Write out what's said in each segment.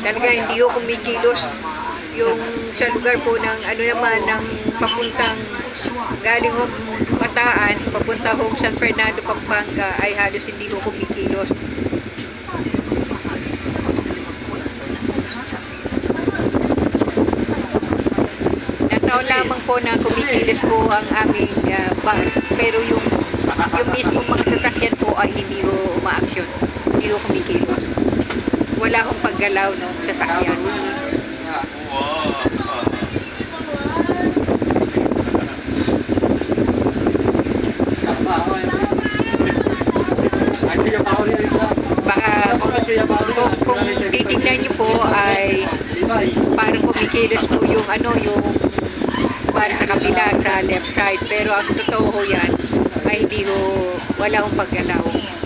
Talaga hindi ko kumikilos yung sa lugar po ng ano naman ng papuntang galing ho Mataan, papunta home San Fernando, Pampanga ay halos hindi ko kumikilos. Nataon lamang po na kumikilos po ang aming ah, bus. Pero yung, yung mismo mga sasakyan po ay hindi ko umaaksyon. Hindi ko kumikilos. Wala akong paggalaw no, kung, kung, kung titignan niyo po ay parang kumikilos po yung ano, yung bus sa kabila sa left side. Pero ang totoo ho yan ay hindi ko, wala akong paggalaw.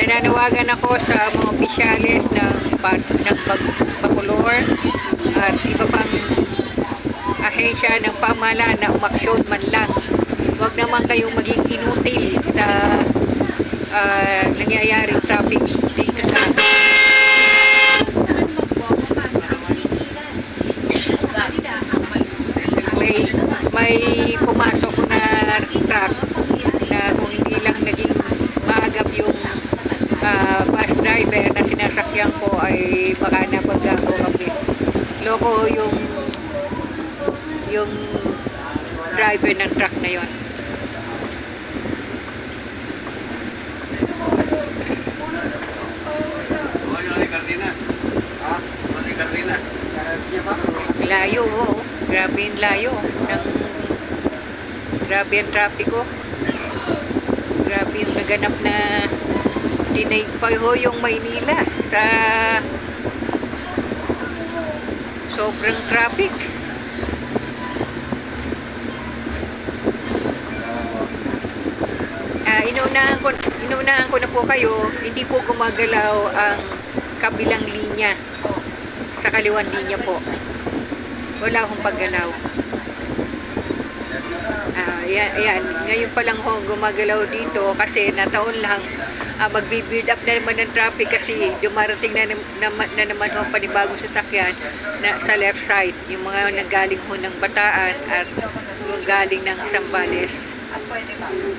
Nananawagan ako sa mga opisyales ng, ng Bacolor at iba pang ahensya ng pamahalaan na umaksyon man lang. Huwag naman kayong maging inutil sa ah, nangyayaring traffic dito sa may may pumasok na truck na kung hindi lang naging maagap yung ah, bus driver na sinasakyan ko ay baka napaggago kami. Loko yung yung driver ng truck na yon. Layo, oo. Grabe yung layo. Ng, grabe yung trapiko. Grabe yung naganap na dinaig pa ho yung Maynila sa sobrang traffic. Ah, inuunahan ko, inuunahan ko na po kayo, hindi po gumagalaw ang kabilang linya sa kaliwan linya po. Wala akong paggalaw. Ah, yan, yan. Ngayon pa lang ho gumagalaw dito kasi nataon lang ah, magbi-build up na naman ng traffic kasi dumarating na, nam- naman, na naman ho panibagong sasakyan na, sa left side. Yung mga nanggaling ho ng Bataan at yung galing ng Sambales.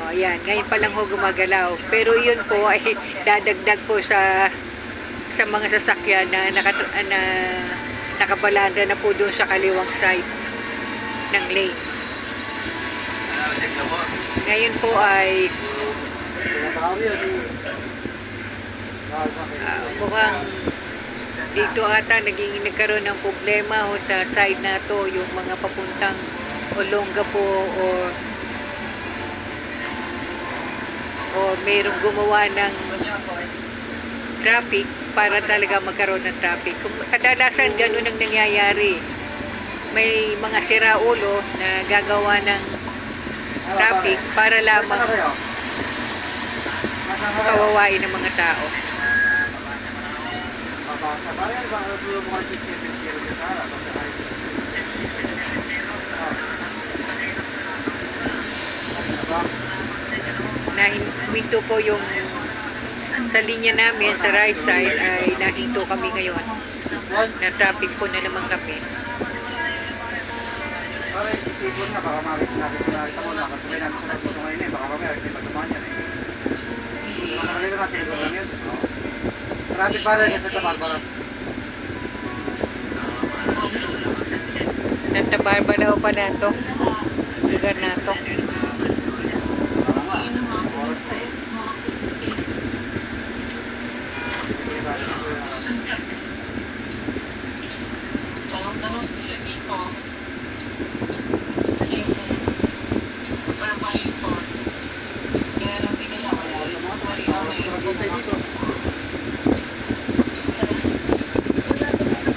O yan, ngayon pa lang ho gumagalaw. Pero yun po ay dadagdag po sa sa mga sasakyan na, naka, na nakabalandra na po doon sa kaliwang side ng lane. Ngayon po ay ah, mukhang dito ata naging nagkaroon ng problema ho sa side na to yung mga papuntang Olonga po o o mayroong gumawa ng traffic para talaga magkaroon ng traffic. Kadalasan ganun ang nangyayari. May mga siraulo na gagawa ng traffic para lamang kawawain ng mga tao. Na huminto po yung sa linya namin sa right side ay nahinto kami ngayon. Na traffic po na naman kami. Para sisipon nga, baka makikita natin na ito mo, nakasabay namin sa nagsuso ngayon eh, baka mamaya kasi matumahan yan eh. Nakalito na siguro lang yun. Traffic para yan sa tapat, para Santa Barbara pa na to. Lugar na to. oras na